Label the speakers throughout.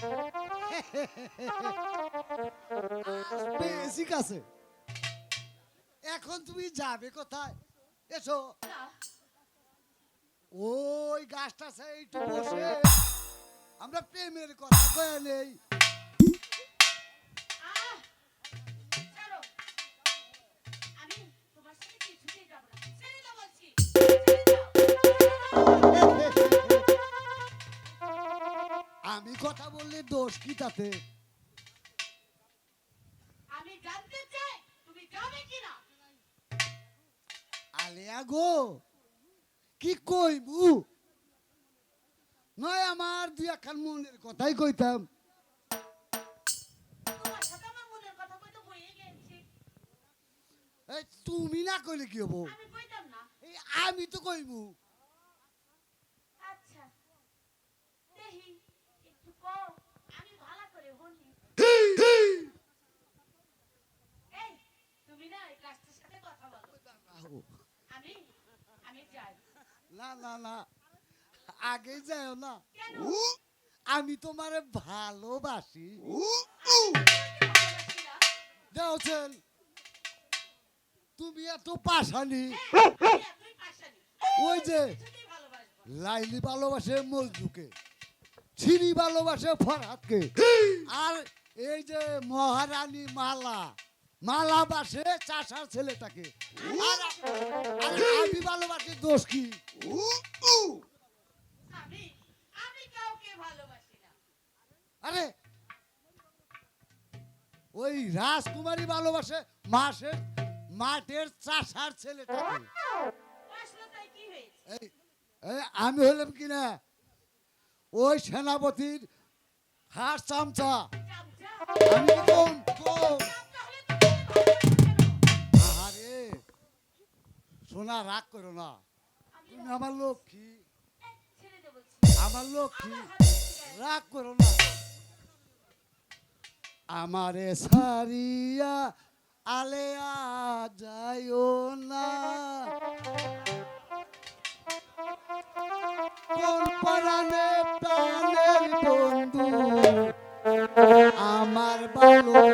Speaker 1: বেশি আছে। এখন তুমি যাবে কোথায়? এসো। ওই গাছটা সেই বসে। আমরা প্রেমের কথা নেই। বললে দোষ কি তাতে
Speaker 2: আমি জানতে চাই তুমি যাবে কিনা?
Speaker 1: আলিয়া গো কি কইবু নয় আমার দুই একখান মনের কথাই কইতাম। তুমি না কইলে কি হব?
Speaker 2: আমি
Speaker 1: তো কইবু
Speaker 2: আচ্ছা দেহি একটু কও আমি ভালো করে বলি এই তুমি না এই কাজটার সাথে কথা বলো আমি? আমি যাই।
Speaker 1: না না না। আগে যাও না।
Speaker 2: কেন?
Speaker 1: আমি তোমারে ভালোবাসি। দেওছেন তুমি এত পাশানি।
Speaker 2: আমি
Speaker 1: ওই যে। লাইলি ভালোবাসে মজদুকে ছিরি ভালোবাসে ফরহাদকে। আর এই যে মহারানী মালা মালা বাসে চাষার ছেলেটাকে। আমি ভালোবাসি দোষ কি?
Speaker 2: আমি আমি কাউকে ভালোবাসি না।
Speaker 1: আরে! ওই রাজকুমারী ভালোবাসে মাসের মাঠের চাষার ছেলেটাকে। আমি হলাম কি না ওই সেনাপতির হার চামচা।
Speaker 2: চামচা?
Speaker 1: আমি সোনা রাগ করো না। তুমি আমার লক্ষ্মী। আমার লক্ষ্মী। রাগ করো না। আমারে সারিয়া আলেয়া যাইও না। আমার ভালো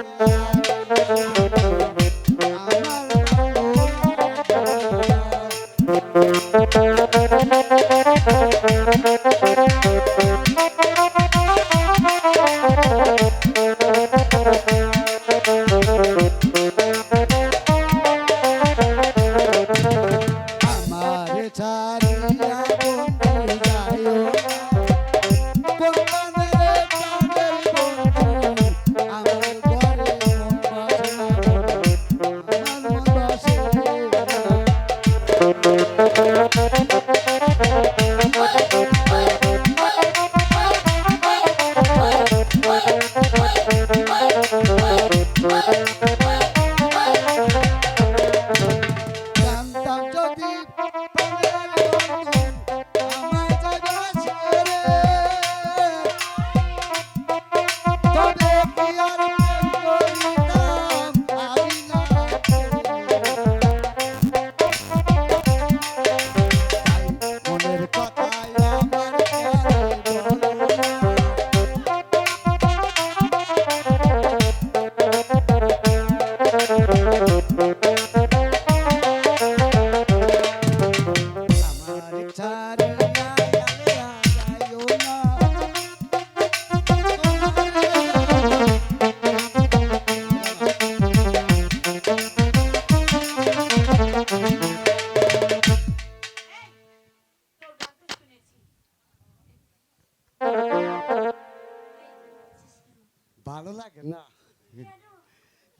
Speaker 1: ভালো লাগে না?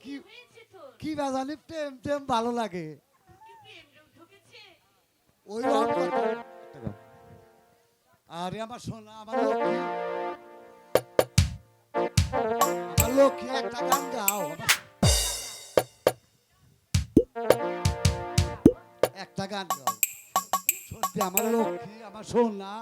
Speaker 1: কি
Speaker 2: কি
Speaker 1: প্রেম টেম ভালো লাগে? ওই একটা গান। আরে আমার সোনা আমার আমার লক্ষ্মী একটা গান গাও। একটা গান গাও। সত্যি আমার লক্ষ্মী আমার সোনা।